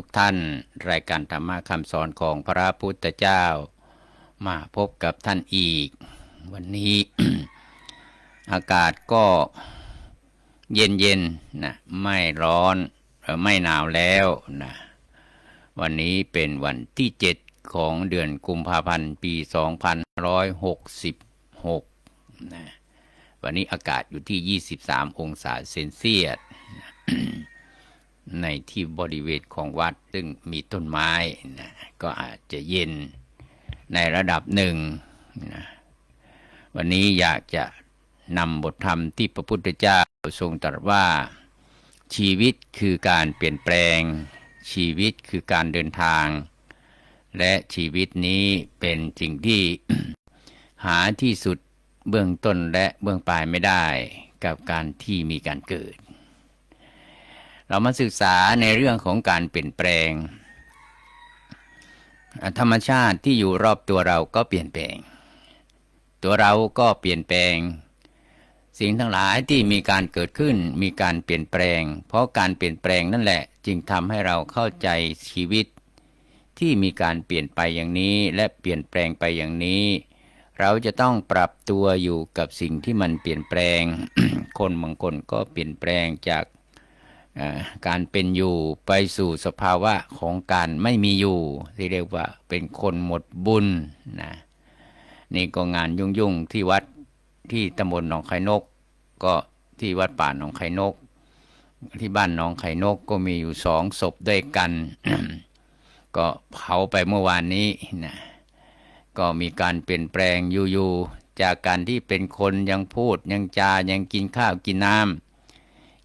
ทุกท่าน รายการธรรมะคำสอนของพระพุทธเจ้า มาพบกับท่านอีก วันนี้ อากาศก็เย็นเย็นๆนะไม่ร้อนไม่หนาวแล้วนะวันนี้เป็นวันที่เจ็ดของเดือนกุมภาพันธ์ปี 2566นะวันนี้อากาศอยู่ที่ 23 องศาเซนเซียส ในที่บริเวณของวัด ซึ่งมีต้นไม้นะก็อาจจะเย็นในระดับหนึ่งนะวันนี้อยากจะนำบทธรรมที่พระพุทธเจ้าทรงตรัสว่าชีวิตคือการเปลี่ยนแปลง ชีวิตคือการเดินทาง และชีวิตนี้เป็นสิ่งที่หาที่สุดเบื้องต้นและเบื้องปลายไม่ได้กับการที่มีการเกิด เรามาศึกษาในเรื่องของการเปลี่ยนแปลง ธรรมชาติที่อยู่รอบตัวเราก็เปลี่ยนแปลง ตัวเราก็เปลี่ยนแปลง สิ่งทั้งหลายที่มีการเกิดขึ้นมีการเปลี่ยนแปลง เพราะการเปลี่ยนแปลงนั่นแหละ จึงทำให้เราเข้าใจชีวิตที่มีการเปลี่ยนไปอย่างนี้และเปลี่ยนแปลงไปอย่างนี้ เราจะต้องปรับตัวอยู่กับสิ่งที่มันเปลี่ยนแปลง คนบางคนก็เปลี่ยนแปลงจาก การเป็นอยู่ไปสู่สภาวะของการไม่มีอยู่ที่เรียกว่าเป็นคนหมดบุญนะนี่ก็งานยุ่งๆที่วัดที่ตำบลหนองไข่นก ก็ที่วัดป่าหนองไข่นก ที่บ้านหนองไข่นกก็มีอยู่สองศพด้วยกัน ก็เผาไปเมื่อวานนี้นะก็มีการเปลี่ยนแปลงอยู่ๆจากการที่เป็นคนยังพูดยังจายังกินข้าวกินน้ำ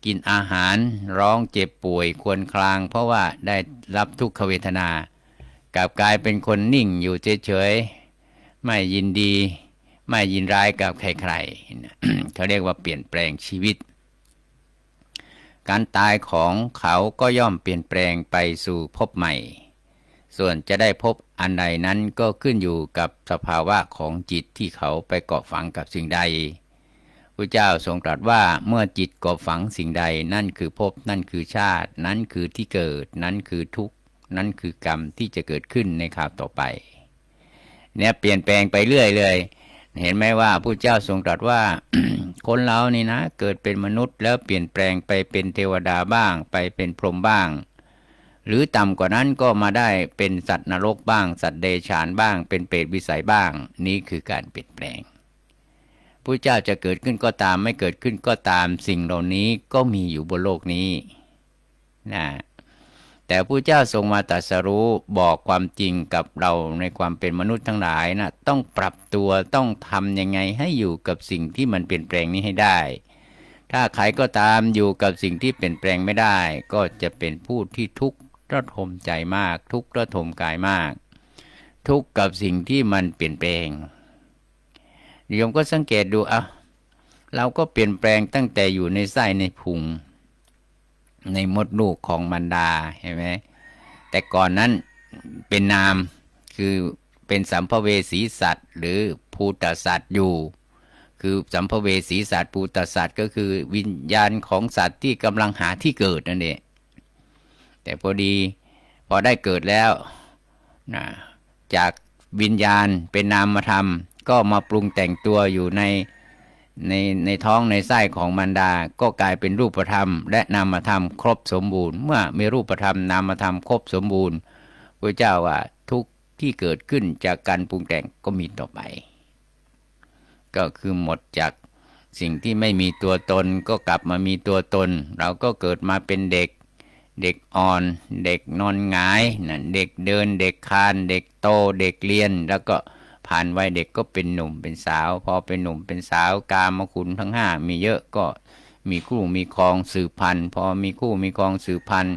กินอาหารร้องเจ็บป่วยควรคลาง เพราะว่าได้รับทุกขเวทนากลับกลายเป็นคนนิ่งอยู่เฉยๆไม่ยินดี ไม่ยินร้ายกับใครๆเขาเรียกว่าเปลี่ยนแปลงชีวิต การตายของเขาก็ย่อมเปลี่ยนแปลงไปสู่ภพใหม่ ส่วนจะได้พบอันใดนั้นก็ขึ้นอยู่กับสภาวะของจิตที่เขาไปเกาะฝังกับสิ่งใด ระเจ้าทรงตรัสว่าเมื่อจิตกอบฝังสิ่งใด นั่นคือภพนั่นคือชาติ นั้นคือที่เกิด นั้นคือทุกข์นั่นคือกรรมที่จะเกิดขึ้นในคราวต่อไป เนี่ยเปลี่ยนแปลงไปเรื่อยเลย เห็นไหมว่าพระเจ้าทรงตรัสว่าคนเรานี่นะ เกิดเป็นมนุษย์แล้วเปลี่ยนแปลงไปเป็นเทวดาบ้าง ไปเป็นพรหมบ้าง หรือต่ำกว่านั้นก็มาได้เป็นสัตว์นรกบ้าง สัตว์เดชานบ้าง เป็นเปรตวิสัยบ้าง นี่คือการเปลี่ยนแปลง พระเจ้าจะเกิดขึ้นก็ตามไม่เกิดขึ้นก็ตามสิ่งเหล่านี้ก็มีอยู่บนโลกนี้นะแต่พระเจ้าทรงมาตรัสรู้บอกความจริงกับเราในความเป็นมนุษย์ทั้งหลายนะต้องปรับตัวต้องทำยังไงให้อยู่กับสิ่งที่มันเปลี่ยนแปลงนี้ให้ได้ ถ้าใครก็ตามอยู่กับสิ่งที่เปลี่ยนแปลงไม่ได้ ก็จะเป็นผู้ที่ทุกข์ระทมใจมาก ทุกข์ระทมกายมาก ทุกข์กับสิ่งที่มันเปลี่ยนแปลง โยมก็สังเกตดูอะเราก็เปลี่ยนแปลงตั้งแต่อยู่ในไส้ในพุง ในมดลูกของมันดาเห็นไหมแต่ก่อนนั้นเป็นนามคือเป็นสัมภเวสีสัตว์ หรือภูตสัตว์อยู่ คือสัมภเวสีสัตว์ภูตสัตว์ก็คือวิญญาณของสัตว์ที่กำลังหาที่เกิดนั่นเองแต่พอดีพอได้เกิดแล้วนะจากวิญญาณเป็นนามธรรม ก็มาปรุงแต่งตัวอยู่ในในในท้องในไส้ของมารดา ก็กลายเป็นรูปธรรม และนามธรรมครบสมบูรณ์ เมื่อมีรูปธรรมนามธรรมครบสมบูรณ์พระเจ้าว่าทุกที่เกิดขึ้นจากการปรุงแต่งก็มีต่อไป ก็คือหมดจากสิ่งที่ไม่มีตัวตนก็กลับมามีตัวตน เราก็เกิดมาเป็นเด็ก เด็กอ่อน เด็กนอนงายนะเด็กเดิน เด็กคาน เด็กโต เด็กเรียนแล้วก็ ผ่านวัยเด็กก็เป็นหนุ่มเป็นสาว พอเป็นหนุ่มเป็นสาวกามคุณทั้งห้ามีเยอะก็มีคู่มีครองสืบพันธุ์พอมีคู่มีครองสืบพันธุ์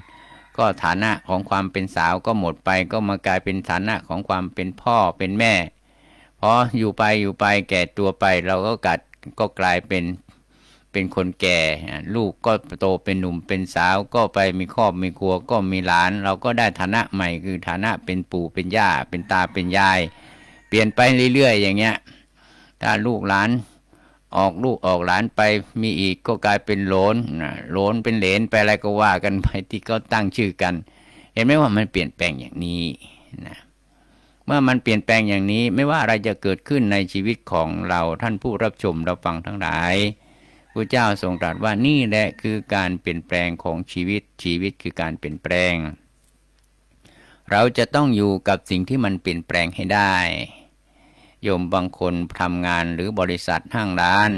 ก็ฐานะของความเป็นสาวก็หมดไป ก็มากลายเป็นฐานะของความเป็นพ่อเป็นแม่พออยู่ไปอยู่ไปแก่ตัวไปเราก็กัดก็กลายเป็นเป็นคนแก่ ลูกก็โตเป็นหนุ่มเป็นสาวก็ไปมีครอบมีครัวก็มีหลาน เราก็ได้ฐานะใหม่คือฐานะเป็นปู่เป็นย่าเป็นตาเป็นยาย ลี่ยนไปเรื่อยๆอย่างเงี้ย ถ้าลูกหลานออกลูกออกหลานไปมีอีกก็กลายเป็นโหลนนะโหลนเป็นเหลนไปอะไรก็ว่ากันไปที่เขาตั้งชื่อกัน เห็นไหมว่ามันเปลี่ยนแปลงอย่างนี้นะเมื่อมันเปลี่ยนแปลงอย่างนี้ไม่ว่าอะไรจะเกิดขึ้นในชีวิตของเราท่านผู้รับชมรับฟังทั้งหลายพระเจ้าทรงตรัสว่านี่แหละคือการเปลี่ยนแปลงของชีวิตชีวิตคือการเปลี่ยนแปลง เราจะต้องอยู่กับสิ่งที่มันเปลี่ยนแปลงให้ได้ โยมบางคนทำงานหรือบริษัทห้างร้าน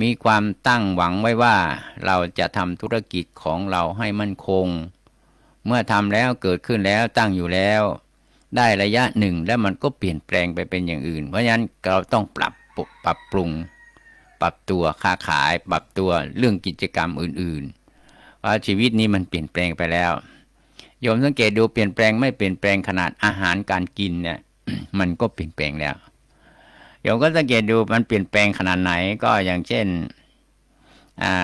มีความตั้งหวังไว้ว่า เราจะทำธุรกิจของเราให้มั่นคง เมื่อทำแล้วเกิดขึ้นแล้วตั้งอยู่แล้ว ได้ระยะหนึ่งแล้วมันก็เปลี่ยนแปลงไปเป็นอย่างอื่น เพราะฉะนั้นเราต้องปรับปรับปรุง ปรับตัวค้าขาย ปรับตัวเรื่องกิจกรรมอื่นๆเพราะชีวิตนี้มันเปลี่ยนแปลงไปแล้วโยมสังเกตดูเปลี่ยนแปลงไม่เปลี่ยนแปลงขนาดอาหารการกินเนี่ยมันก็เปลี่ยนแปลงแล้ว โยมก็สังเกตดูมันเปลี่ยนแปลงขนาดไหนก็อย่างเช่นอ่า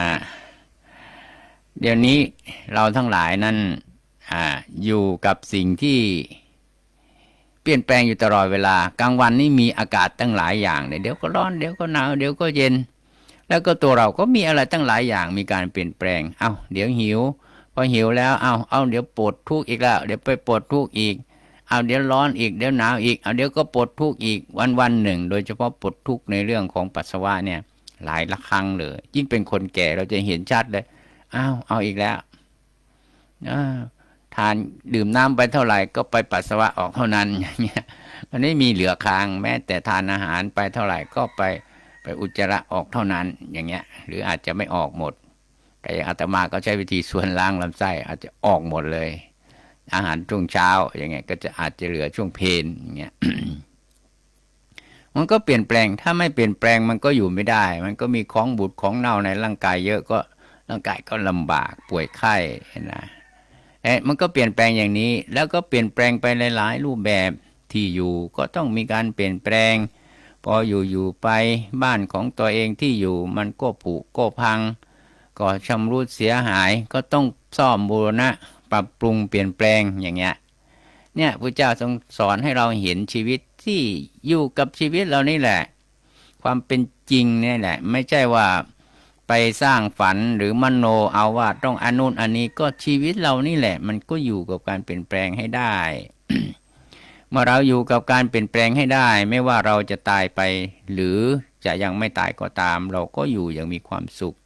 เดี๋ยวนี้เราทั้งหลายนั้นอ่าอยู่กับสิ่งที่เปลี่ยนแปลงอยู่ตลอดเวลากลางวันนี่มีอากาศตั้งหลายอย่างเนี่ยเดี๋ยวก็ร้อนเดี๋ยวก็หนาวเดี๋ยวก็เย็น แล้วก็ตัวเราก็มีอะไรตั้งหลายอย่างมีการเปลี่ยนแปลงเอา้าเดี๋ยวหิวพอหิวแล้วเอาเอาเดี๋ยวปวดทุกข์อีกแล้ว เดี๋ยวไปปวดทุกข์อีก เอาเดี๋ยวร้อนอีกเดี๋ยวหนาวอีกเอาเดี๋ยวก็ปวดทุกข์อีกวันวันหนึ่ง โดยเฉพาะปวดทุกข์ในเรื่องของปัสสาวะเนี่ยหลายละครั้งเลยยิ่งเป็นคนแก่เราจะเห็นชัดเลยอ้าวเอาอีกแล้วอ้าวทานดื่มน้ำไปเท่าไหร่ก็ไปปัสสาวะออกเท่านั้นอย่างเงี้ยมันไม่มีเหลือค้างแม้แต่ทานอาหารไปเท่าไหร่ก็ไปไปอุจจาระออกเท่านั้นอย่างเงี้ย หรืออาจจะไม่ออกหมด แต่อย่างอาตมาก็ใช้วิธีส่วนล้างลำไส้อาจจะออกหมดเลย อาหารช่วงเช้าอย่างเงี้ยก็จะอาจจะเหลือช่วงเพลนอย่างเงี้ยมันก็เปลี่ยนแปลงถ้าไม่เปลี่ยนแปลงมันก็อยู่ไม่ได้ มันก็มีของบูดของเน่าในร่างกายเยอะก็ร่างกายก็ลำบากป่วยไข้นะเอ๊ะมันก็เปลี่ยนแปลงอย่างนี้ แล้วก็เปลี่ยนแปลงไปหลาย ๆ รูปแบบที่อยู่ก็ต้องมีการเปลี่ยนแปลง พออยู่อยู่ไปบ้านของตัวเองที่อยู่มันก็ผุก็พัง ก็ชำรุดเสียหายก็ต้องซ่อมบูรณะ ปรับปรุงเปลี่ยนแปลงอย่างเงี้ยเนี่ยพระเจ้าทรงสอนให้เราเห็นชีวิตที่อยู่กับชีวิตเรานี่แหละ ความเป็นจริงเนี่ยแหละ ไม่ใช่ว่าไปสร้างฝันหรือมโนเอาว่าต้องอนนุนอันนี้ก็ชีวิตเรานี่แหละ มันก็อยู่กับการเปลี่ยนแปลงให้ได้เมื่อเราอยู่กับการเปลี่ยนแปลงให้ได้ ไม่ว่าเราจะตายไป หรือจะยังไม่ตายก็ตาม เราก็อยู่อย่างมีความสุข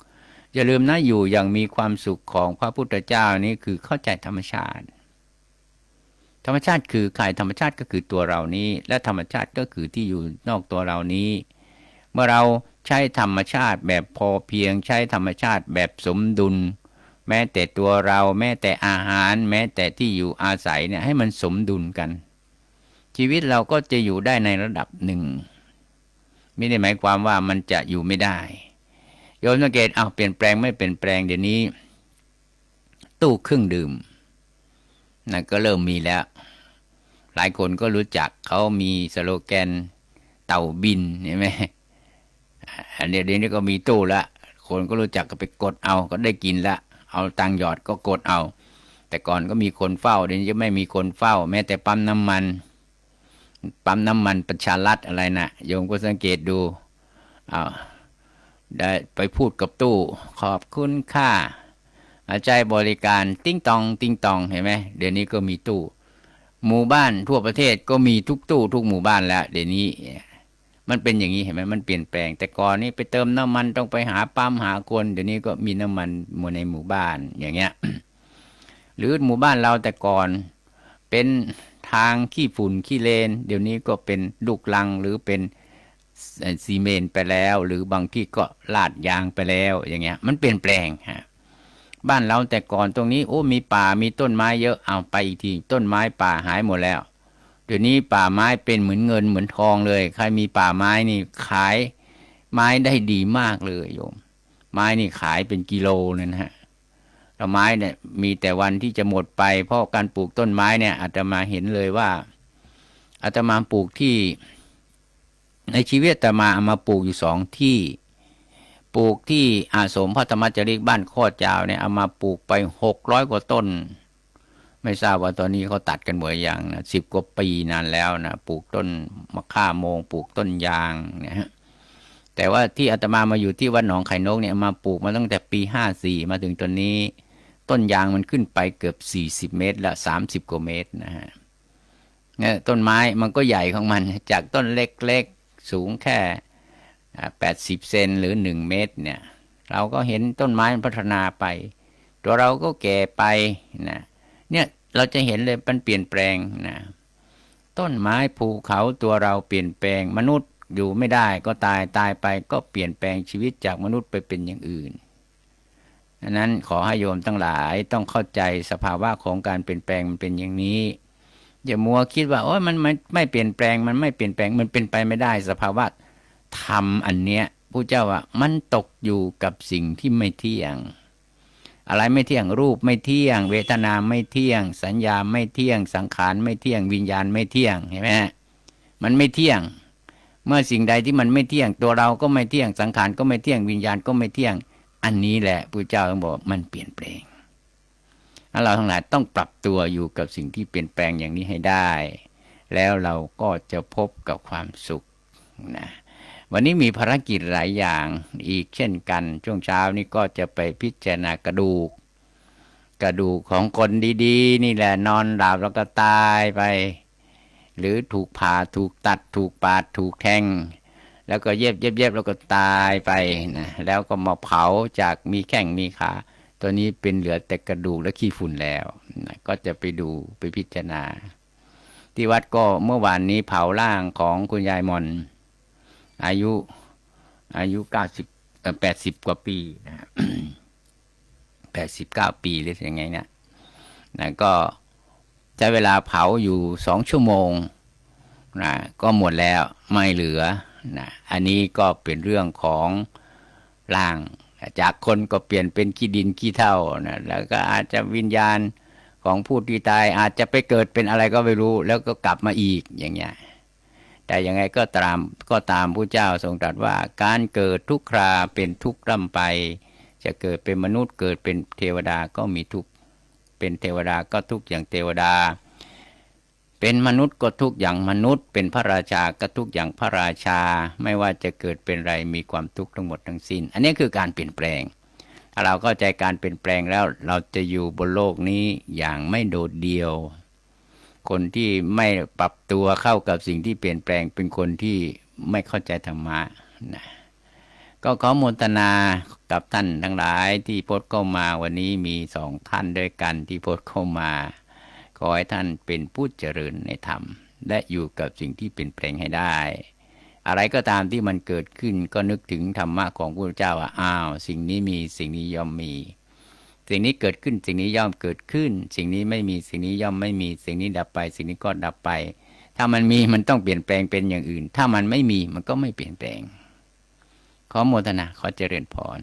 อย่าลืมนะอยู่อย่างมีความสุขของพระพุทธเจ้านี่คือเข้าใจธรรมชาติ ธรรมชาติคือใครธรรมชาติก็คือตัวเรานี้ และธรรมชาติก็คือที่อยู่นอกตัวเรานี้ เมื่อเราใช้ธรรมชาติแบบพอเพียงใช้ธรรมชาติแบบสมดุล แม้แต่ตัวเราแม้แต่อาหาร แม้แต่ที่อยู่อาศัยเนี่ยให้มันสมดุลกัน ชีวิตเราก็จะอยู่ได้ในระดับหนึ่ง ไม่ได้หมายความว่ามันจะอยู่ไม่ได้ โยมสังเกตเอาเปลี่ยนแปลงไม่เปลี่ยนแปลงเดี๋ยวนี้ ตู้เครื่องดื่มนั่นก็เริ่มมีแล้ว หลายคนก็รู้จักเขามีสโลแกนเต่าบินเห็นไหมอันเดี๋ยวนี้ก็มีตู้ละ คนก็รู้จักก็ไปกดเอาก็ได้กินละ เอาตังหยอดก็กดเอา แต่ก่อนก็มีคนเฝ้าเดี๋ยวนี้จะไม่มีคนเฝ้า แม้แต่ปั๊มน้ำมัน ปั๊มน้ำมันประชารัฐอะไรนะโยมก็สังเกตดูเอา ได้ไปพูดกับตู้ขอบคุณค่าใจบริการติ้งตองติ้งตองเห็นไหมเดี๋ยวนี้ก็มีตู้ หมู่บ้านทั่วประเทศก็มีทุกตู้ทุกหมู่บ้านแล้ว เดี๋ยวนี้ มันเป็นอย่างนี้เห็นไหมมันเปลี่ยนแปลง แต่ก่อนนี้ไปเติมน้ำมันต้องไปหาปั๊มหาคน เดี๋ยวนี้ก็มีน้ำมันมในหมู่บ้านอย่างเงี้ย หรือหมู่บ้านเราแต่ก่อนเป็นทางขี้ฝุ่นขี้เลน เดี๋ยวนี้ก็เป็นลูกลังหรือเป็น ซีเมนต์ไปแล้ว หรือบางที่ก็ลาดยางไปแล้วอย่างเงี้ย มันเปลี่ยนแปลงฮะบ้านเราแต่ก่อนตรงนี้โอ้มีป่ามีต้นไม้เยอะเอาไปอีกทีต้นไม้ป่าหายหมดแล้วเดี๋ยวนี้ป่าไม้เป็นเหมือนเงินเหมือนทองเลย ใครมีป่าไม้นี่ขายไม้ได้ดีมากเลยโยม ไม้นี่ขายเป็นกิโลเลยนะฮะแล้วไม้เนี่ยมีแต่วันที่จะหมดไปเพราะการปลูกต้นไม้เนี่ยอาตมาเห็นเลยว่าอาตมาปลูกที่ ในชีวิตอาตมาเอามาปลูกอยู่สองที่ ปลูกที่อาสมพระธรรมจริกบ้านโคตรยาวเนี่ยเอามาปลูกไปหกร้อยกว่าต้น ไม่ทราบว่าตอนนี้เขาตัดกันหมดอย่างนะสิบกว่าปีนานแล้วนะปลูกต้นมะข่าโมง ปลูกต้นยางนะฮะแต่ว่าที่อาตมามาอยู่ที่วัดหนองไข่นกเนี่ยมาปลูกมาตั้งแต่ปีห้าสี่มาถึงตอนนี้ ต้นยางมันขึ้นไปเกือบสี่สิบเมตรละสามสิบกว่าเมตรนะฮะต้นไม้มันก็ใหญ่ของมันจากต้นเล็กๆ สูงแค่แปดสิบเซนหรือหนึ่งเมตรเนี่ยเราก็เห็นต้นไม้มันพัฒนาไป ตัวเราก็แก่ไปนะเนี่ยเราจะเห็นเลยมันเปลี่ยนแปลงนะต้นไม้ภูเขาตัวเราเปลี่ยนแปลงมนุษย์อยู่ไม่ได้ก็ตายตายไปก็เปลี่ยนแปลงชีวิตจากมนุษย์ไปเป็นอย่างอื่นดังนั้นขอให้โยมทั้งหลายต้องเข้าใจสภาวะของการเปลี่ยนแปลงมันเป็นอย่างนี้ อย่ามัวคิดว่าโอ้ยมันไม่ไม่เปลี่ยนแปลงมันไม่เปลี่ยนแปลงมันเป็นไปไม่ได้สภาวะธรรมอันเนี้ยผู้เจ้าว่ามันตกอยู่กับสิ่งที่ไม่เที่ยง อะไรไม่เที่ยงรูปไม่เที่ยง เวทนาไม่เที่ยง สัญญาไม่เที่ยง สังขารไม่เที่ยง วิญญาณไม่เที่ยงเห็นไหมฮะมันไม่เที่ยง เมื่อสิ่งใดที่มันไม่เที่ยง ตัวเราก็ไม่เที่ยงสังขารก็ไม่เที่ยงวิญญาณก็ไม่เที่ยง อันนี้แหละพระเจ้าต้องบอกมันเปลี่ยนแปลง เราทั้งหลายต้องปรับตัวอยู่กับสิ่งที่เปลี่ยนแปลงอย่างนี้ให้ได้ แล้วเราก็จะพบกับความสุขนะวันนี้มีภารกิจหลายอย่างอีกเช่นกัน ช่วงเช้านี้ก็จะไปพิจารณากระดูก กระดูกของคนดีๆ นี่แหละนอนหลับแล้วก็ตายไป หรือถูกผ่าถูกตัด ถูกปาดถูกแทงแล้วก็เย็บเย็บเย็บแล้วก็ตายไปนะแล้วก็มาเผาจากมีแข้งมีขา ตัวนี้เป็นเหลือแต่กระดูกและขี้ฝุ่นแล้วนะก็จะไปดูไปพิจารณา ที่วัดก็เมื่อวานนี้เผาร่างของคุณยายมอน อายุ อายุเก้าสิบแปดสิบกว่าปีนะแปดสิบเก้าปีหรือยังไงเนี่ยนะก็ใช้เวลาเผาอยู่สองชั่วโมงนะก็หมดแล้วไม่เหลือนะอันนี้ก็เป็นเรื่องของร่าง จากคนก็เปลี่ยนเป็นขี้ดินขี้เท่านะแล้วก็อาจจะวิญญาณของผู้ที่ตายอาจจะไปเกิดเป็นอะไรก็ไม่รู้ แล้วก็กลับมาอีกอย่างเงี้ยแต่ยังไงก็ตามก็ตามผู้เจ้าทรงตรัสว่า การเกิดทุกคราเป็นทุกข์ร่ำไป จะเกิดเป็นมนุษย์เกิดเป็นเทวดาก็มีทุกข์เป็นเทวดาก็ทุกข์อย่างเทวดา เป็นมนุษย์ก็ทุกข์อย่างมนุษย์ เป็นพระราชาก็ทุกข์อย่างพระราชา ไม่ว่าจะเกิดเป็นไรมีความทุกข์ทั้งหมดทั้งสิ้น อันนี้คือการเปลี่ยนแปลงถ้าเราเข้าใจการเปลี่ยนแปลงแล้วเราจะอยู่บนโลกนี้อย่างไม่โดดเดี่ยว คนที่ไม่ปรับตัวเข้ากับสิ่งที่เปลี่ยนแปลงเป็นคนที่ไม่เข้าใจธรรมะนะก็ขอโมทนากับท่านทั้งหลายที่โพสเข้ามาวันนี้มีสองท่านด้วยกันที่โพสเข้ามา อให้ท่านเป็นผู้เจริญในธรรม และอยู่กับสิ่งที่เปลี่ยนแปลงให้ได้ อะไรก็ตามที่มันเกิดขึ้นก็นึกถึงธรรมะของพระเจ้าว่าอ้าว สิ่งนี้มีสิ่งนี้ย่อมมี สิ่งนี้เกิดขึ้นสิ่งนี้ย่อมเกิดขึ้น สิ่งนี้ไม่มีสิ่งนี้ย่อมไม่มี สิ่งนี้ดับไป สิ่งนี้ก็ดับไป ถ้ามันมีมันต้องเปลี่ยนแปลงเป็นอย่างอื่น ถ้ามันไม่มีมันก็ไม่เปลี่ยนแปลง ขอโมทนาขอเจริญพร